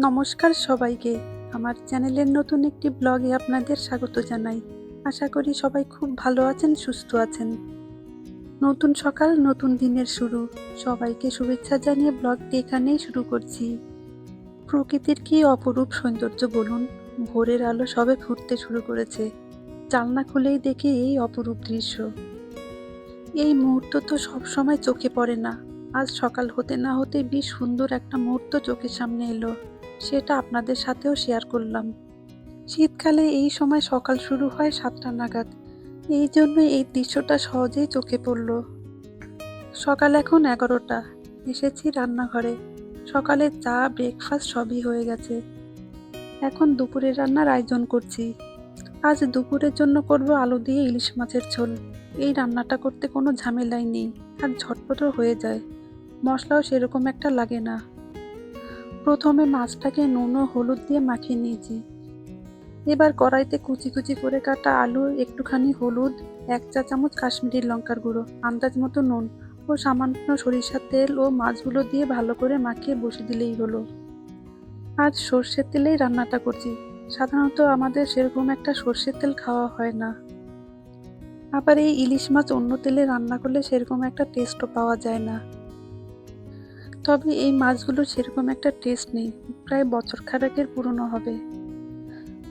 নমস্কার সবাইকে। আমার চ্যানেলের নতুন একটি ব্লগে আপনাদের স্বাগত জানাই। আশা করি সবাই খুব ভালো আছেন, সুস্থ আছেন। নতুন সকাল, নতুন দিনের শুরু। সবাইকে শুভেচ্ছা জানিয়ে ব্লগটি এখানেই শুরু করছি। প্রকৃতির কি অপরূপ সৌন্দর্য বলুন? ভোরের আলো সবে ফুটতে শুরু করেছে। জানলা খুলেই দেখি এই অপরূপ দৃশ্য। এই মুহূর্ত তো সবসময় চোখে পড়ে না। আজ সকাল হতে না হতে বেশ সুন্দর একটা মুহূর্ত চোখের সামনে এলো। সেটা আপনাদের সাথেও শেয়ার করলাম। শীতকালে এই সময় সকাল শুরু হয় সাতটা নাগাদ। এই জন্য এই দৃশ্যটা সহজেই চোখে পড়ল। সকাল এখন এগারোটা। এসেছি রান্নাঘরে। সকালে চা ব্রেকফাস্ট সবই হয়ে গেছে। এখন দুপুরের রান্নার আয়োজন করছি। আজ দুপুরের জন্য করব আলু দিয়ে ইলিশ মাছের ঝোল। এই রান্নাটা করতে কোনো ঝামেলাই নেই। আর ঝটপটও হয়ে যায়। মশলাও সেরকম একটা লাগে না। প্রথমে মাছটাকে নুন ও হলুদ দিয়ে মাখিয়ে নিয়েছি। এবার কড়াইতে কুচি কুচি করে কাটা আলু, একটুখানি হলুদ, এক চা চামচ কাশ্মীরি লঙ্কার গুঁড়ো, আন্দাজ মতো নুন ও সামান্য সরিষার তেল ও মাছগুলো দিয়ে ভালো করে মাখিয়ে বসে দিলেই হলো। আজ সর্ষের তেলেই রান্নাটা করছি। সাধারণত আমাদের সেরকম একটা সর্ষের তেল খাওয়া হয় না। আবার এই ইলিশ মাছ অন্য তেলে রান্না করলে সেরকম একটা টেস্টও পাওয়া যায় না। তবে এই মাছগুলো সেরকম একটা টেস্ট নেই। প্রায় বছর খানেকের পুরনো হবে।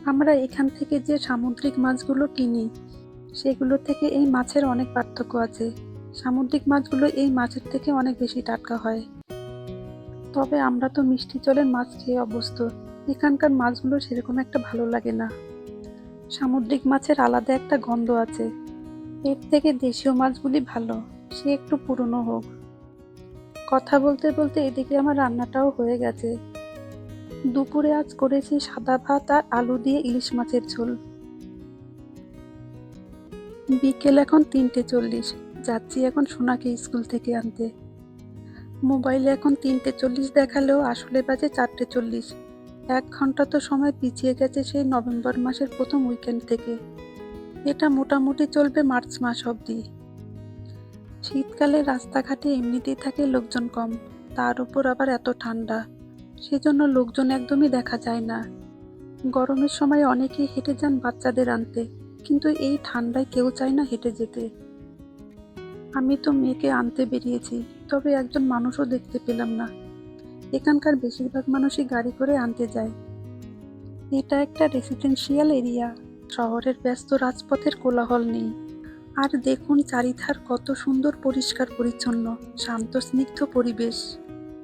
আমরা এখান থেকে যে সামুদ্রিক মাছগুলো কিনি, সেগুলো থেকে এই মাছের অনেক পার্থক্য আছে। সামুদ্রিক মাছগুলো এই মাছের থেকে অনেক বেশি টাটকা হয়। তবে আমরা তো মিষ্টি জলের মাছ খেয়ে অভ্যস্ত। এখানকার মাছগুলো সেরকম একটা ভালো লাগে না। সামুদ্রিক মাছের আলাদা একটা গন্ধ আছে। এর থেকে দেশীয় মাছগুলি ভালো। সে একটু পুরনো হোক। কথা বলতে বলতে এদিকে আমার রান্নাটাও হয়ে গেছে। দুপুরে আজ করেছি সাদা ভাত আর আলু দিয়ে ইলিশ মাছের ঝোল। বিকেল এখন তিনটে চল্লিশ। যাচ্ছি এখন সোনাকে স্কুল থেকে আনতে। মোবাইলে এখন তিনটে চল্লিশ দেখালেও আসলে বাজে চারটে চল্লিশ। এক ঘণ্টা তো সময় পিছিয়ে গেছে সেই নভেম্বর মাসের প্রথম উইকেন্ড থেকে। এটা মোটামুটি চলবে মার্চ মাস অবধি। শীতকালে রাস্তাঘাটে এমনিতেই থাকে লোকজন কম, তার উপর আবার এত ঠান্ডা। সেজন্য লোকজন একদমই দেখা যায় না। গরমের সময় অনেকেই হেঁটে যান বাচ্চাদের আনতে, কিন্তু এই ঠান্ডায় কেউ চায় না হেঁটে যেতে। আমি তো মেয়েকে আনতে বেরিয়েছি, তবে একজন মানুষও দেখতে পেলাম না। এখানকার বেশিরভাগ মানুষই গাড়ি করে আনতে যায়। এটা একটা রেসিডেন্সিয়াল এরিয়া শহরের ব্যস্ত রাজপথের কোলাহল নেই। আর দেখুন চারিধার কত সুন্দর, পরিষ্কার, পরিচ্ছন্ন, শান্ত, স্নিগ্ধ পরিবেশ।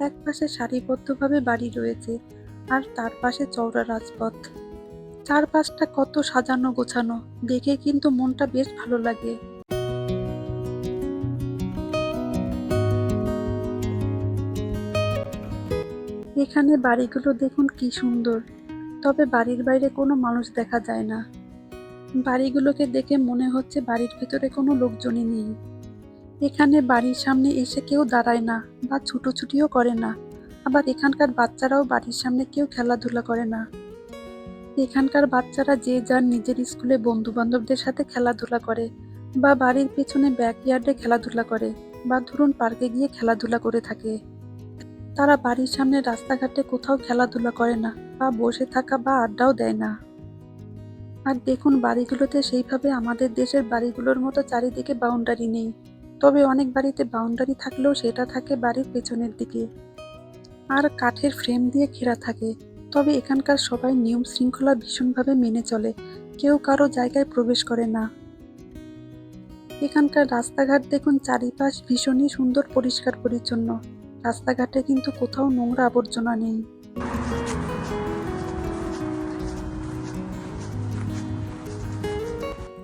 এক পাশে সারিবদ্ধভাবে বাড়ি রয়েছে আর তার পাশে চওড়া রাজপথ। চারপাশটা কত সাজানো গোছানো, দেখে কিন্তু মনটা বেশ ভালো লাগে। এখানে বাড়িগুলো দেখুন কি সুন্দর, তবে বাড়ির বাইরে কোনো মানুষ দেখা যায় না। বাড়িগুলোকে দেখে মনে হচ্ছে বাড়ির ভিতরে কোনো লোকজনই নেই। এখানে বাড়ির সামনে এসে কেউ দাঁড়ায় না বা ছুটোছুটিও করে না। আবার এখানকার বাচ্চারাও বাড়ির সামনে কেউ খেলাধুলা করে না। এখানকার বাচ্চারা যে যার নিজের স্কুলে বন্ধু বান্ধবদের সাথে খেলাধুলা করে বা বাড়ির পেছনে ব্যাকইয়ার্ডে খেলাধুলা করে বা ধরুন পার্কে গিয়ে খেলাধুলা করে থাকে। তারা বাড়ির সামনে রাস্তাঘাটে কোথাও খেলাধুলা করে না বা বসে থাকা বা আড্ডাও দেয় না। আর দেখুন, বাড়িগুলোতে সেইভাবে আমাদের দেশের বাড়িগুলোর মতো চারিদিকে বাউন্ডারি নেই। তবে অনেক বাড়িতে বাউন্ডারি থাকলেও সেটা থাকে বাড়ির পেছনের দিকে। আর কাঠের ফ্রেম দিয়ে ঘেরা থাকে। তবে এখানকার সবাই নিয়ম শৃঙ্খলা ভীষণভাবে মেনে চলে। কেউ কারও জায়গায় প্রবেশ করে না। এখানকার রাস্তাঘাট দেখুন চারিপাশ ভীষণই সুন্দর, পরিষ্কার, পরিচ্ছন্ন। রাস্তাঘাটে কিন্তু কোথাও নোংরা আবর্জনা নেই।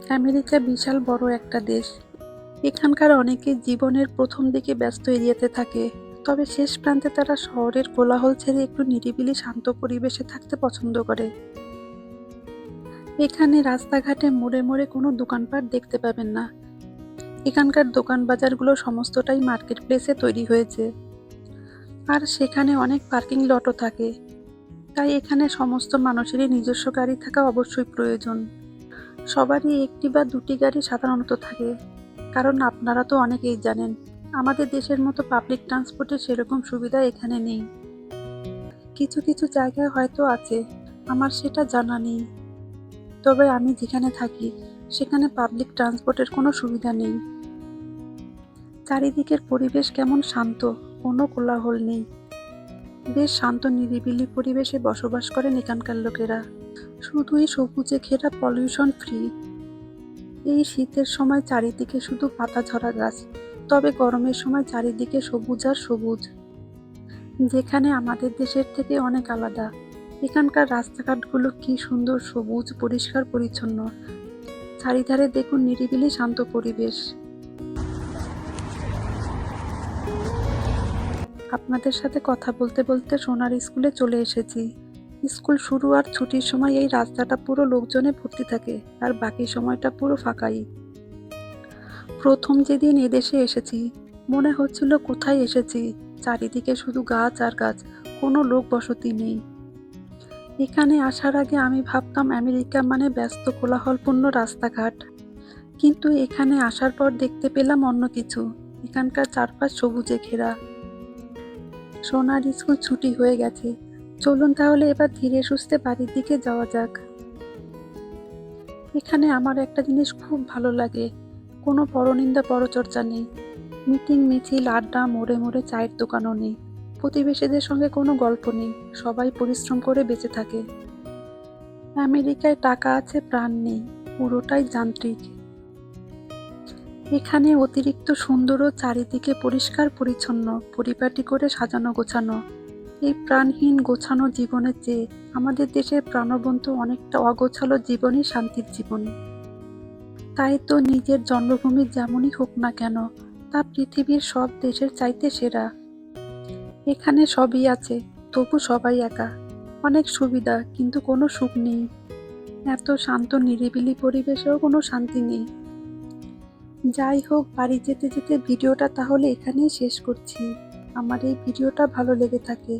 আমেরিকা বিশাল বড় একটা দেশ। এখানকার অনেকে জীবনের প্রথম দিকে ব্যস্ত এরিয়াতে থাকে, তবে শেষ প্রান্তে তারা শহরের কোলাহল ছেড়ে একটু নিরিবিলি, শান্ত পরিবেশে থাকতে পছন্দ করে। এখানে রাস্তাঘাটে মোড়ে মোড়ে কোনো দোকানপাট দেখতে পাবেন না। এখানকার দোকান বাজারগুলো সমস্তটাই মার্কেট প্লেসে তৈরি হয়েছে। আর সেখানে অনেক পার্কিং লটও থাকে। তাই এখানে সমস্ত মানুষেরই নিজস্ব গাড়ি থাকা অবশ্যই প্রয়োজন। সবারই একটি বা দুটি গাড়ি সাধারণত থাকে। কারণ আপনারা তো অনেকেই জানেন, আমাদের দেশের মতো পাবলিক ট্রান্সপোর্টের সেরকম সুবিধা এখানে নেই। কিছু কিছু জায়গায় হয়তো আছে, আমার সেটা জানা নেই। তবে আমি যেখানে থাকি, সেখানে পাবলিক ট্রান্সপোর্টের কোনো সুবিধা নেই। চারিদিকের পরিবেশ কেমন শান্ত, কোনো কোলাহল নেই। বেশ শান্ত, নিরিবিলি পরিবেশে বসবাস করেন এখানকার লোকেরা। শুধুই সবুজে ঘেরা পলিউশন ফ্রি এই শীতের সময় চারিদিকে শুধু পাতা ঝরা গাছ, তবে গরমের সময় চারিদিকে সবুজ আর সবুজ। যেখানে আমাদের দেশের থেকে অনেক আলাদা। এখানকার রাস্তাঘাটগুলো কি সুন্দর সবুজ, পরিষ্কার, পরিচ্ছন্ন। চারিধারে দেখুন নিরিবিলি, শান্ত পরিবেশ। আপনাদের সাথে কথা বলতে বলতে সোনার স্কুলে চলে এসেছি। স্কুল শুরু আর ছুটির সময় এই রাস্তাটা পুরো লোকজনে ভর্তি থাকে আর বাকি সময়টা পুরো ফাঁকাই। প্রথম যেদিন এদেশে এসেছি, মনে হচ্ছিল কোথায় এসেছি? চারিদিকে শুধু গাছ আর গাছ, কোনো লোক বসতি নেই। এখানে আসার আগে আমি ভাবতাম আমেরিকা মানে ব্যস্ত কোলাহলপূর্ণ রাস্তাঘাট। কিন্তু এখানে আসার পর দেখতে পেলাম অন্য কিছু, এখানকার চারপাশ সবুজে ঘেরা। সোনার স্কুল ছুটি হয়ে গেছে চলুন তাহলে এবার ধীরে সুস্থে বাড়ির দিকে যাওয়া যাক। এখানে আমার একটা জিনিস খুব ভালো লাগে। কোনো পরনিন্দা পরচর্চা নেই। মিটিং, মিছিল, আড্ডা, মোড়ে মোড়ে চায়ের দোকানও নেই। প্রতিবেশীদের সঙ্গে কোনো গল্প নেই। সবাই পরিশ্রম করে বেঁচে থাকে। আমেরিকায় টাকা আছে, প্রাণ নেই। পুরোটাই যান্ত্রিক। এখানে অতিরিক্ত সুন্দর ও চারিদিকে পরিষ্কার, পরিচ্ছন্ন। পরিপাটি করে সাজানো, গোছানো। এই প্রাণহীন গোছানো জীবনের চেয়ে আমাদের দেশের প্রাণবন্ত অনেকটা অগোছালো জীবনই শান্তির জীবন তাই তো নিজের জন্মভূমি যেমনই হোক না কেন, তা পৃথিবীর সব দেশের চাইতে সেরা। এখানে সবই আছে, তবু সবাই একা। অনেক সুবিধা, কিন্তু কোনো সুখ নেই। এত শান্ত, নিরিবিলি পরিবেশেও কোনো শান্তি নেই। যাই হোক, বাড়ি যেতে যেতে ভিডিওটা তাহলে এখানেই শেষ করছি। আমার এই ভিডিওটা ভালো লেগে থাকে।